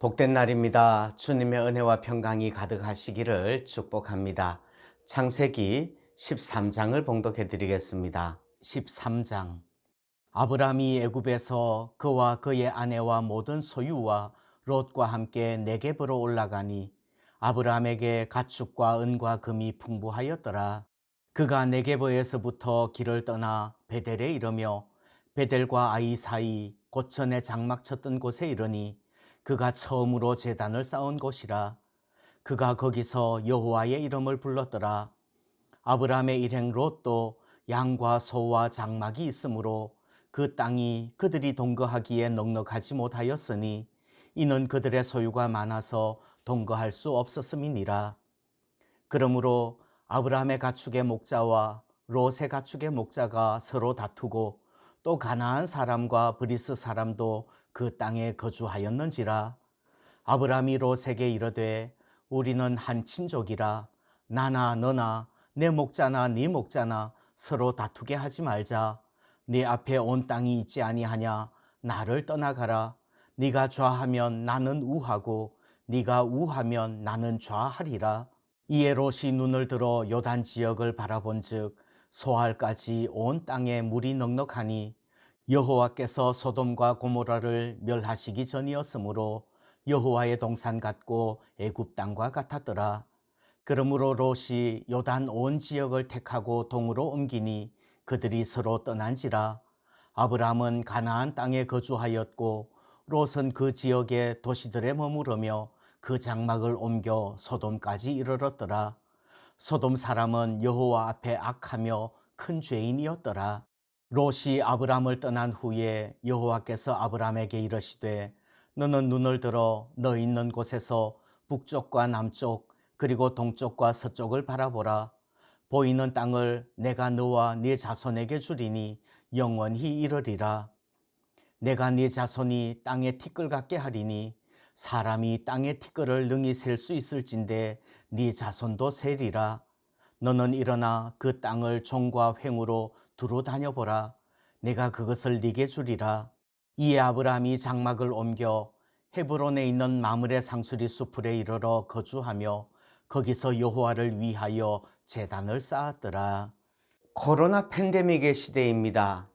복된 날입니다. 주님의 은혜와 평강이 가득하시기를 축복합니다. 창세기 13장을 봉독해 드리겠습니다. 13장 아브라함이 애굽에서 그와 그의 아내와 모든 소유와 롯과 함께 네겝으로 올라가니 아브라함에게 가축과 은과 금이 풍부하였더라. 그가 네겝에서부터 길을 떠나 베델에 이르며 베델과 아이 사이 고천에 장막 쳤던 곳에 이르니 그가 처음으로 제단을 쌓은 곳이라. 그가 거기서 여호와의 이름을 불렀더라. 아브라함의 일행 롯도 양과 소와 장막이 있으므로 그 땅이 그들이 동거하기에 넉넉하지 못하였으니 이는 그들의 소유가 많아서 동거할 수 없었음이니라. 그러므로 아브라함의 가축의 목자와 롯의 가축의 목자가 서로 다투고 또 가나안 사람과 브리스 사람도 그 땅에 거주하였는지라. 아브라함이 롯에게 이르되 우리는 한 친족이라. 나나 너나 내 목자나 네 목자나 서로 다투게 하지 말자. 네 앞에 온 땅이 있지 아니하냐? 나를 떠나가라. 네가 좌하면 나는 우하고 네가 우하면 나는 좌하리라. 이에 롯이 눈을 들어 요단 지역을 바라본즉 소알까지 온 땅에 물이 넉넉하니 여호와께서 소돔과 고모라를 멸하시기 전이었으므로 여호와의 동산 같고 애굽 땅과 같았더라. 그러므로 롯이 요단 온 지역을 택하고 동으로 옮기니 그들이 서로 떠난지라. 아브라함은 가나안 땅에 거주하였고 롯은 그 지역의 도시들에 머무르며 그 장막을 옮겨 소돔까지 이르렀더라. 소돔 사람은 여호와 앞에 악하며 큰 죄인이었더라. 롯이 아브람을 떠난 후에 여호와께서 아브람에게 이르시되 너는 눈을 들어 너 있는 곳에서 북쪽과 남쪽 그리고 동쪽과 서쪽을 바라보라. 보이는 땅을 내가 너와 네 자손에게 주리니 영원히 이르리라. 내가 네 자손이 땅의 티끌 같게 하리니 사람이 땅의 티끌을 능히 셀 수 있을진데 네 자손도 세리라. 너는 일어나 그 땅을 종과 횡으로 두루 다녀보라. 내가 그것을 네게 주리라. 이에 아브라함이 장막을 옮겨 헤브론에 있는 마물의 상수리 수풀에 이르러 거주하며 거기서 여호와를 위하여 제단을 쌓았더라. 코로나 팬데믹의 시대입니다.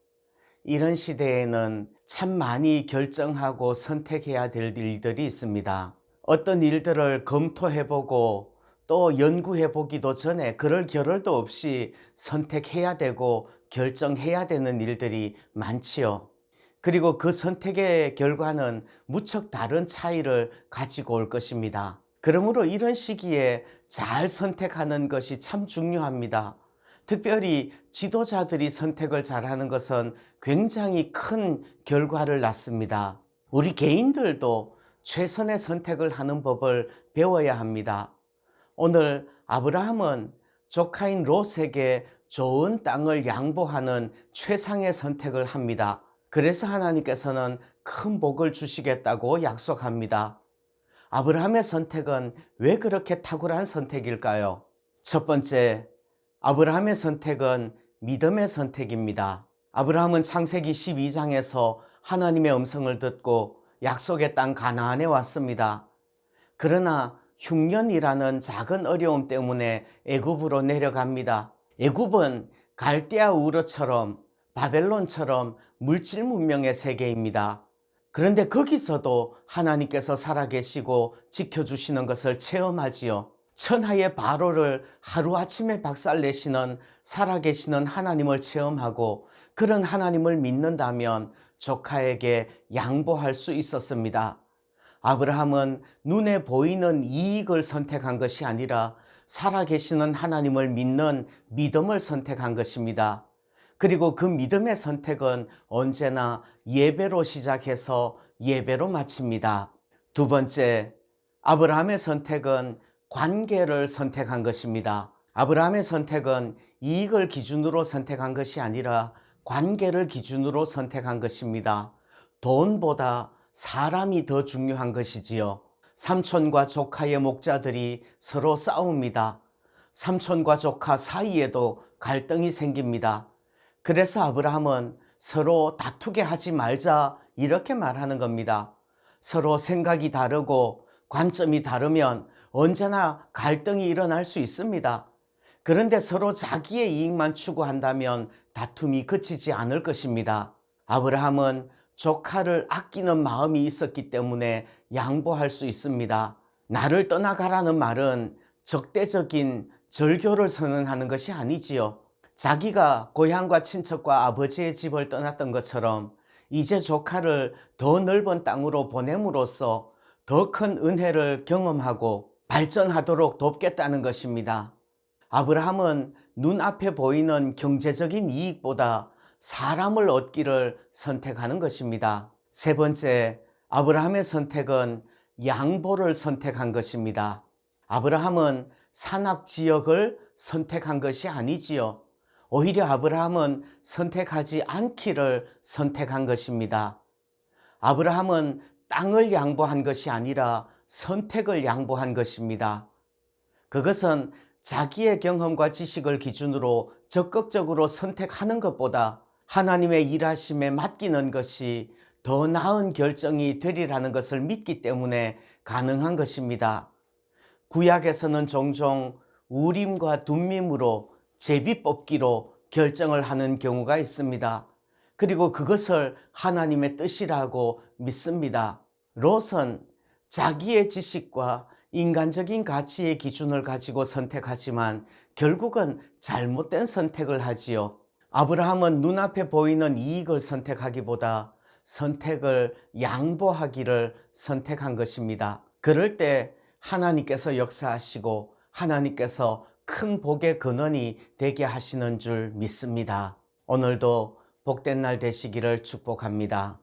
이런 시대에는 참 많이 결정하고 선택해야 될 일들이 있습니다. 어떤 일들을 검토해보고 또 연구해 보기도 전에 그럴 겨를도 없이 선택해야 되고 결정해야 되는 일들이 많지요. 그리고 그 선택의 결과는 무척 다른 차이를 가지고 올 것입니다. 그러므로 이런 시기에 잘 선택하는 것이 참 중요합니다. 특별히 지도자들이 선택을 잘하는 것은 굉장히 큰 결과를 낳습니다. 우리 개인들도 최선의 선택을 하는 법을 배워야 합니다. 오늘 아브라함은 조카인 롯에게 좋은 땅을 양보하는 최상의 선택을 합니다. 그래서 하나님께서는 큰 복을 주시겠다고 약속합니다. 아브라함의 선택은 왜 그렇게 탁월한 선택일까요? 첫 번째, 아브라함의 선택은 믿음의 선택입니다. 아브라함은 창세기 12장에서 하나님의 음성을 듣고 약속의 땅 가나안에 왔습니다. 그러나 흉년이라는 작은 어려움 때문에 애굽으로 내려갑니다. 애굽은 갈대아 우르처럼 바벨론처럼 물질 문명의 세계입니다. 그런데 거기서도 하나님께서 살아계시고 지켜주시는 것을 체험하지요. 천하의 바로를 하루아침에 박살내시는 살아계시는 하나님을 체험하고 그런 하나님을 믿는다면 조카에게 양보할 수 있었습니다. 아브라함은 눈에 보이는 이익을 선택한 것이 아니라 살아계시는 하나님을 믿는 믿음을 선택한 것입니다. 그리고 그 믿음의 선택은 언제나 예배로 시작해서 예배로 마칩니다. 두 번째, 아브라함의 선택은 관계를 선택한 것입니다. 아브라함의 선택은 이익을 기준으로 선택한 것이 아니라 관계를 기준으로 선택한 것입니다. 돈보다 사람이 더 중요한 것이지요. 삼촌과 조카의 목자들이 서로 싸웁니다. 삼촌과 조카 사이에도 갈등이 생깁니다. 그래서 아브라함은 서로 다투게 하지 말자 이렇게 말하는 겁니다. 서로 생각이 다르고 관점이 다르면 언제나 갈등이 일어날 수 있습니다. 그런데 서로 자기의 이익만 추구한다면 다툼이 그치지 않을 것입니다. 아브라함은 조카를 아끼는 마음이 있었기 때문에 양보할 수 있습니다. 나를 떠나가라는 말은 적대적인 절교를 선언하는 것이 아니지요. 자기가 고향과 친척과 아버지의 집을 떠났던 것처럼 이제 조카를 더 넓은 땅으로 보냄으로써 더 큰 은혜를 경험하고 발전하도록 돕겠다는 것입니다. 아브라함은 눈앞에 보이는 경제적인 이익보다 사람을 얻기를 선택하는 것입니다. 세 번째, 아브라함의 선택은 양보를 선택한 것입니다. 아브라함은 산악 지역을 선택한 것이 아니지요. 오히려 아브라함은 선택하지 않기를 선택한 것입니다. 아브라함은 땅을 양보한 것이 아니라 선택을 양보한 것입니다. 그것은 자기의 경험과 지식을 기준으로 적극적으로 선택하는 것보다 하나님의 일하심에 맡기는 것이 더 나은 결정이 되리라는 것을 믿기 때문에 가능한 것입니다. 구약에서는 종종 우림과 둠밈으로 제비 뽑기로 결정을 하는 경우가 있습니다. 그리고 그것을 하나님의 뜻이라고 믿습니다. 롯은 자기의 지식과 인간적인 가치의 기준을 가지고 선택하지만 결국은 잘못된 선택을 하지요. 아브라함은 눈앞에 보이는 이익을 선택하기보다 선택을 양보하기를 선택한 것입니다. 그럴 때 하나님께서 역사하시고 하나님께서 큰 복의 근원이 되게 하시는 줄 믿습니다. 오늘도 복된 날 되시기를 축복합니다.